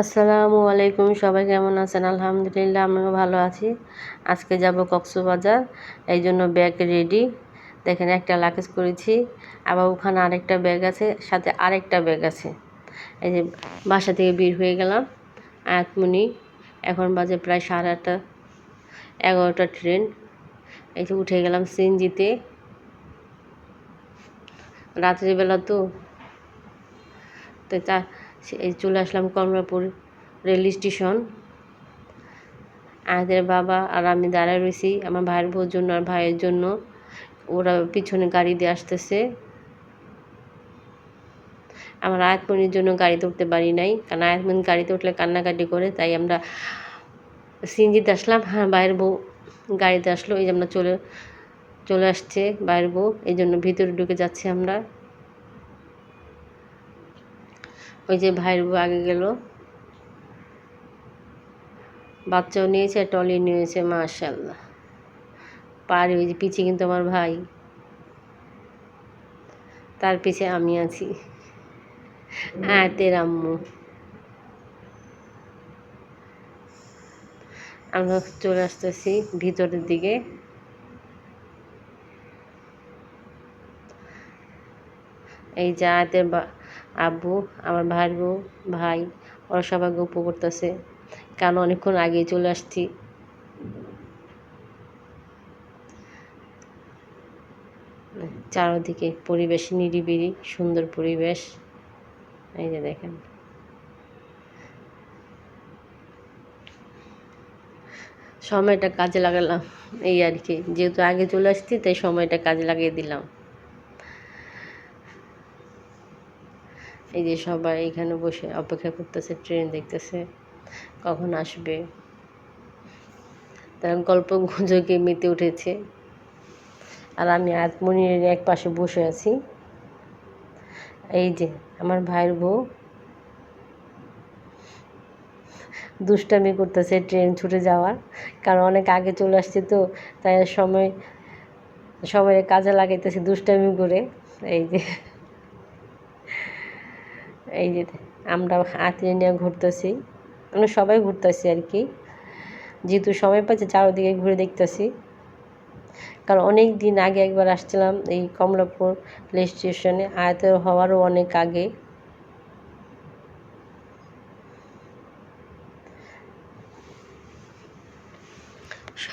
আসসালামু আলাইকুম, সবাই কেমন আছেন? আলহামদুলিল্লাহ, আমিও ভালো আছি। আজকে যাব কক্সবাজার, এই জন্য ব্যাগ রেডি দেখেন, একটা লাকেজ করেছি, আবার ওখানে আরেকটা ব্যাগ আছে, সাথে আরেকটা ব্যাগ আছে। এই যে, বাসা থেকে বের হয়ে গেলাম আয়াতমণি এখন বাজে প্রায় সাড়ে আটটা, এগারোটা ট্রেন এই যে, উঠে গেলাম সিএনজিতে। রাত্রিবেলা তো তো চলে আসলাম কমলাপুর রেল স্টেশন। আমাদের বাবা আর আমি দাঁড়ায় রয়েছি আমার ভাইয়ের বউর জন্য আর ভাইয়ের জন্য। ওরা পিছনে গাড়ি দিয়ে আসতেছে। আমার আয়াতমনির জন্য গাড়িতে উঠতে পারি নাই, কারণ আয়াতমনি গাড়িতে উঠলে কান্নাকাটি করে, তাই আমরা সিনজিতে আসলাম। হ্যাঁ বাইরের বউ গাড়িতে আসলো, এই যে আমরা চলে চলে আসছে বাইরের বউ। এই জন্য ভিতরে ঢুকে যাচ্ছি আমরা। ওই যে ভাইয়ের বউ আগে গেল। বাচ্চাও নিয়েছে টলি নিয়েছে মাশাল্লাহ পারি ওই যে পিছিয়ে কিন্তু আমার ভাই। তার পিছে আমি আছি। আয়াতের আম্মু। আমরা চলে আসতেছি ভিতরের দিকে। এই যে আয়াতের আব্বু, আমার ভাইয়ের বউ, ভাই, ওরা সবাই গল্প করতেছে। কারণ অনেকক্ষণ আগেই চলে আসছি। চারদিকে পরিবেশ নিরিবিলি, সুন্দর পরিবেশ। এই যে দেখেন। সময়টা কাজে লাগালাম, এই আর কি। যেহেতু আগে চলে আসছি, তাই সময়টা কাজে লাগিয়ে দিলাম। এই যে সবাই এখানে বসে অপেক্ষা করতেছে ট্রেন দেখতেছে, কখন আসবে? তারা গল্প গুজবে, মেতে উঠেছে। আর আমি আত্মনির এক পাশে বসে আছি। এই যে আমার ভাইয়ের বউ। দুষ্টামি করতেছে ট্রেন ছুটে যাওয়ার। কারণ অনেক আগে চলে আসছে তো, তাই সময় সময় কাজে লাগাইতেছে দুষ্টামি করে। এই যে এই যে আমরা আত্মীয় নিয়ে ঘুরতেছি। আমরা সবাই ঘুরতেছি আর কি। যেহেতু সময় পাচ্ছে, চারিদিকে ঘুরে দেখতেছি। কারণ অনেক দিন আগে একবার আসছিলাম এই কমলাপুর প্লে স্টেশনে আয়তের হওয়ারও অনেক আগে।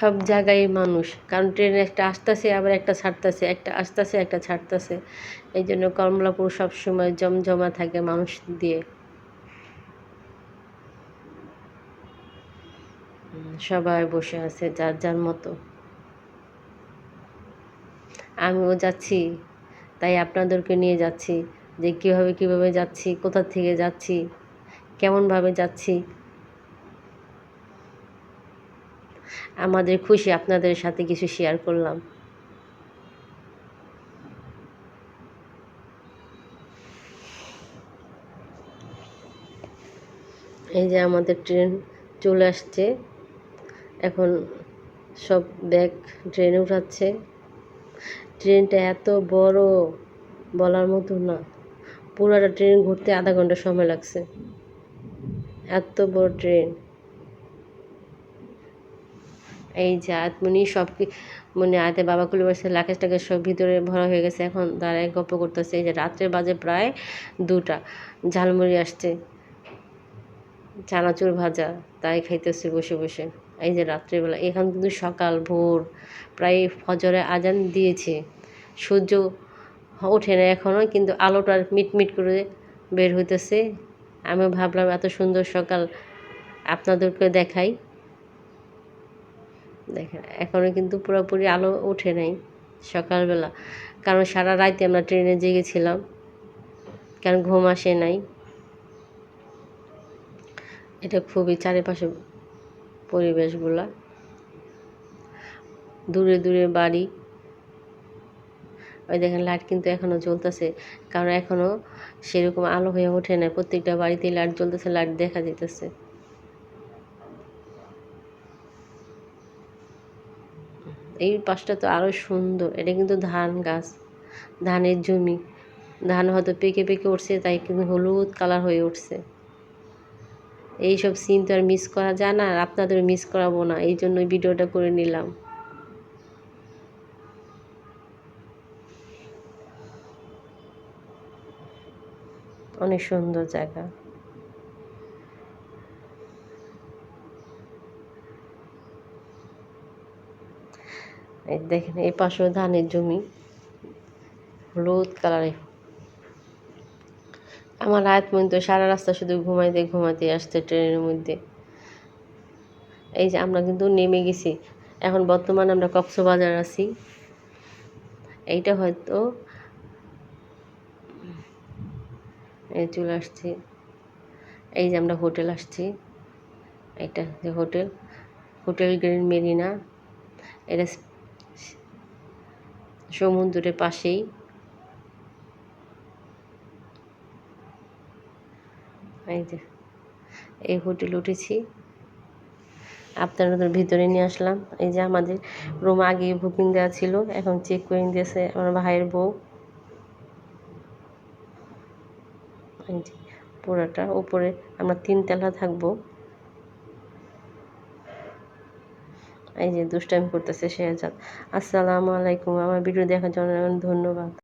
সব জায়গায় মানুষ। কারণ ট্রেন একটা আসতেছে, আবার একটা ছাড়তেছে, একটা আসতেছে, একটা ছাড়তেছে। এই জন্য কমলাপুর সবসময় জমজমা থাকে মানুষ দিয়ে। সবাই বসে আছে যার যার মতো। আমিও যাচ্ছি, তাই আপনাদেরকে নিয়ে যাচ্ছি যে কীভাবে কীভাবে যাচ্ছি, কোথা থেকে যাচ্ছি, কেমনভাবে যাচ্ছি। আমাদের খুশি, আপনাদের সাথে কিছু শেয়ার করলাম। এই যে আমাদের ট্রেন চলে আসছে। এখন সব ব্যাগ ট্রেনে উঠাচ্ছে। ট্রেনটা এত বড় বলার মতো না। পুরোটা ট্রেন ঘুরতে আধা ঘণ্টা সময় লাগছে। এত বড় ট্রেন এই যে আতমনি সব মানে আয়তে বাবা কুলে বসে লাকেশ টাকেশ সব ভিতরে ভরা হয়ে গেছে। এখন দাঁড়ায় গপ্প করতেছে। এই যে রাত্রে বাজে প্রায় দুটা। ঝালমুড়ি আসছে। চানাচুর ভাজা। তাই খাইতেছে বসে বসে। এই যে রাত্রেবেলা। এখান কিন্তু সকাল ভোর। প্রায় ফজরে আজান দিয়েছে। সূর্য ওঠে না এখনও কিন্তু আলোটা মিটমিট করে বের হইতেছে। আমি ভাবলাম, এত সুন্দর সকাল আপনাদেরকে দেখাই। দেখেন এখনও কিন্তু পুরোপুরি আলো ওঠে নাই সকালবেলা। কারণ সারা রাইতে আমরা ট্রেনে জেগেছিলাম, কারণ ঘুম আসে নাই। এটা খুবই চারিপাশে পরিবেশগুলা। দূরে দূরে বাড়ি। ওই দেখেন, লাইট কিন্তু এখনও জ্বলতেছে, কারণ এখনও সেরকম আলো হয়ে ওঠে না প্রত্যেকটা বাড়িতে লাইট জ্বলতেছে, লাইট দেখা যেতেছে এই পাশটা তো আরও সুন্দর। এটা কিন্তু ধান গাছ, ধানের জমি। ধান হয়তো পেকে পেকে উঠছে, তাই কিন্তু হলুদ কালার হয়ে উঠছে। এইসব সিন তো আর মিস করা যায় না, আর আপনাদের মিস করাবো না। এই জন্যই ভিডিওটা করে নিলাম। অনেক সুন্দর জায়গা। এই দেখেন, এই পাশেও ধানের জমি। হলুদ কালারে। আমার রাত পর্যন্ত সারা রাস্তা শুধু ঘুমাইতে ঘুমাইতে আসতে ট্রেনের মধ্যে। এই যে আমরা কিন্তু নেমে গেছি। এখন বর্তমানে আমরা কক্সবাজার আছি। এইটা হয়তো এই চলে আসছি। এই যে আমরা হোটেল আসছি। এটা যে হোটেল হোটেল গ্রিন মেরিনা। এটা সমুদ্রের পাশেই। এই যে, এই হোটেল উঠেছি। আপনাদের ভিতরে নিয়ে আসলাম। এই যে আমাদের রুম আগে বুকিং দেওয়া ছিল, এখন চেক করে দিয়েছে আমার ভাইয়ের বউ। পুরোটা উপরে আমরা তিনতলা থাকব। এই যে দুষ্টামি করতেছে শেহজাদ আসসালামু আলাইকুম আমার ভিডিও দেখার জন্য ধন্যবাদ।